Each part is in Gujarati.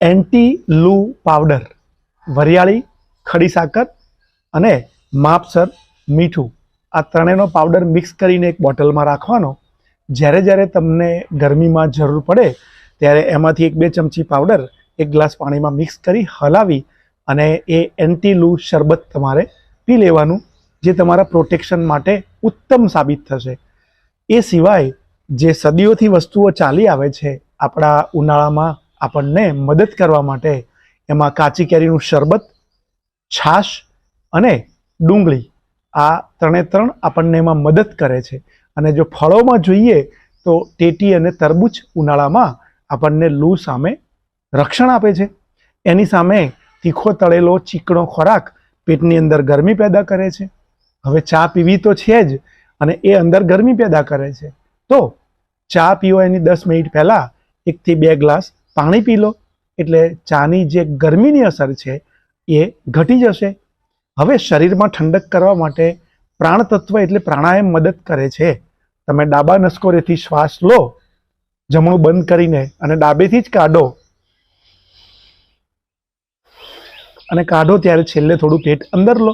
એન્ટી લૂ પાવડર, વરિયાળી, ખડી સાકર અને માપસર મીઠું. આ ત્રણેયનો પાવડર મિક્સ કરીને એક બોટલમાં રાખવાનો. જ્યારે જ્યારે તમને ગરમીમાં જરૂર પડે, ત્યારે એમાંથી એક બે ચમચી પાવડર એક ગ્લાસ પાણીમાં મિક્સ કરી હલાવી અને એ એન્ટી લૂ શરબત તમારે પી લેવાનું, જે તમારા પ્રોટેક્શન માટે ઉત્તમ સાબિત થશે. એ સિવાય જે સદીઓથી વસ્તુઓ ચાલી આવે છે, આપણા ઉનાળામાં આપણને મદદ કરવા માટે એમાં કાચી કેરીનું શરબત, છાશ અને ડુંગળી આ ત્રણે ત્રણ આપણને એમાં મદદ કરે છે. અને જો ફળોમાં જોઈએ તો ટેટી અને તરબૂચ ઉનાળામાં આપણને લૂ સામે રક્ષણ આપે છે. એની સામે તીખો તળેલો ચીકણો ખોરાક પેટની અંદર ગરમી પેદા કરે છે. હવે ચા પીવી તો છે જ અને એ અંદર ગરમી પેદા કરે છે. તો ચા પીવો એની દસ મિનિટ પહેલાં એકથી બે ગ્લાસ પાણી પી લો. એટલે ચાની જે ગરમીની અસર છે એ ઘટી જશે. હવે શરીરમાં ઠંડક કરવા માટે પ્રાણતત્વ એટલે પ્રાણાયામ મદદ કરે છે. તમે ડાબા નસકોરેથી શ્વાસ લો. જમણું બંધ કરીને અને ડાબેથી જ કાઢો. અને કાઢો ત્યારે છેલ્લે થોડું પેટ અંદર લો.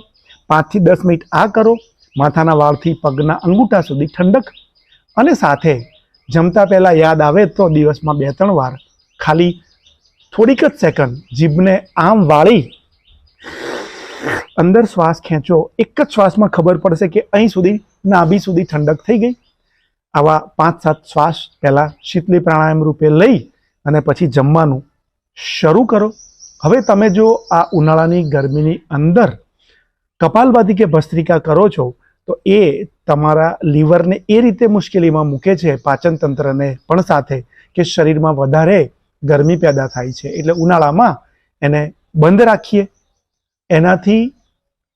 પાંચથી દસ મિનિટ આ કરો. માથાના વાળથી પગના અંગૂઠા સુધી ઠંડક. અને સાથે જમતા પહેલાં યાદ આવે તો દિવસમાં બે ત્રણ વાર ખાલી થોડીક જ સેકન્ડ જીભને આમ વાળી અંદર શ્વાસ ખેંચો. એક જ શ્વાસમાં ખબર પડશે કે અહીં સુધી નાભી સુધી ઠંડક થઈ ગઈ. આવા પાંચ સાત શ્વાસ પહેલાં શીતલી પ્રાણાયામ રૂપે લઈ અને પછી જમવાનું શરૂ કરો. હવે તમે જો આ ઉનાળાની ગરમીની અંદર કપાલભાતી કે ભસ્ત્રિકા કરો છો, તો એ તમારા લીવરને એ રીતે મુશ્કેલીમાં મૂકે છે પાચન તંત્રને પણ સાથે કે શરીરમાં વધારે ગરમી પેદા થાય છે. એટલે ઉનાળામાં એને બંધ રાખીએ. એનાથી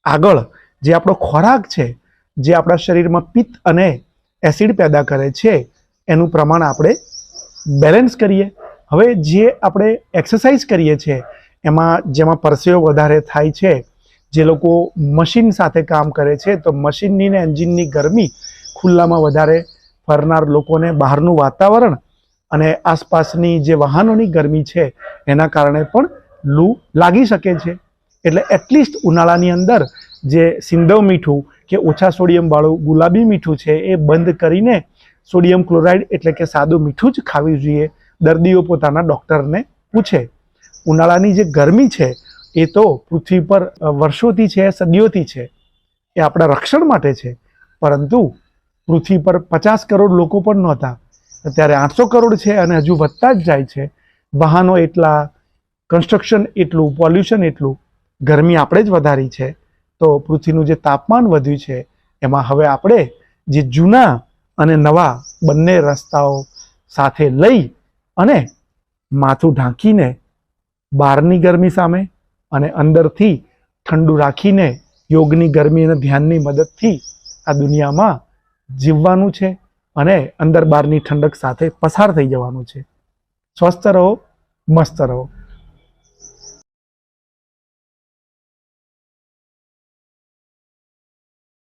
આગળ જે આપણો ખોરાક છે, જે આપણા શરીરમાં પિત્ત અને એસિડ પેદા કરે છે, એનું પ્રમાણ આપણે બેલેન્સ કરીએ. હવે જે આપણે એક્સરસાઇઝ કરીએ છીએ એમાં જેમાં પરસેવો વધારે થાય છે, જે લોકો મશીન સાથે કામ કરે છે, તો મશીનની ને એન્જિનની ગરમી ખુલ્લામાં વધારે ફરનાર લોકોને બહારનું વાતાવરણ અને આસપાસની જે વાહનોની ગરમી છે, એના કારણે પણ લૂ લાગી શકે છે. એટલે એટલીસ્ટ ઉનાળાની અંદર જે સિંધવ મીઠું કે ઓછા સોડિયમવાળું ગુલાબી મીઠું છે, એ બંધ કરીને સોડિયમ ક્લોરાઇડ એટલે કે સાદું મીઠું જ ખાવી જોઈએ. દર્દીઓ પોતાના ડૉક્ટરને પૂછે. ઉનાળાની જે ગરમી છે, એ તો પૃથ્વી પર વર્ષોથી છે, સદીઓથી છે. એ આપણા રક્ષણ માટે છે. પરંતુ પૃથ્વી પર પચાસ કરોડ લોકો પણ નહોતા. અત્યારે આઠસો કરોડ છે અને હજુ વધતા જ જાય છે. વાહનો એટલા કન્સ્ટ્રક્શન એટલું પોલ્યુશન એટલું, ગરમી આપણે જ વધારી છે. તો પૃથ્વીનું જે તાપમાન વધ્યું છે, એમાં હવે આપણે જે જૂના અને નવા બંને રસ્તાઓ સાથે લઈ અને માથું ઢાંકીને બહારની ગરમી સામે અને અંદરથી ઠંડુ રાખીને યોગની ગરમી અને ધ્યાનની મદદથી આ દુનિયામાં જીવવાનું છે. અને અંદર બહારની ઠંડક સાથે પસાર થઈ જવાનું છે. સ્વસ્થ રહો મસ્ત રહો.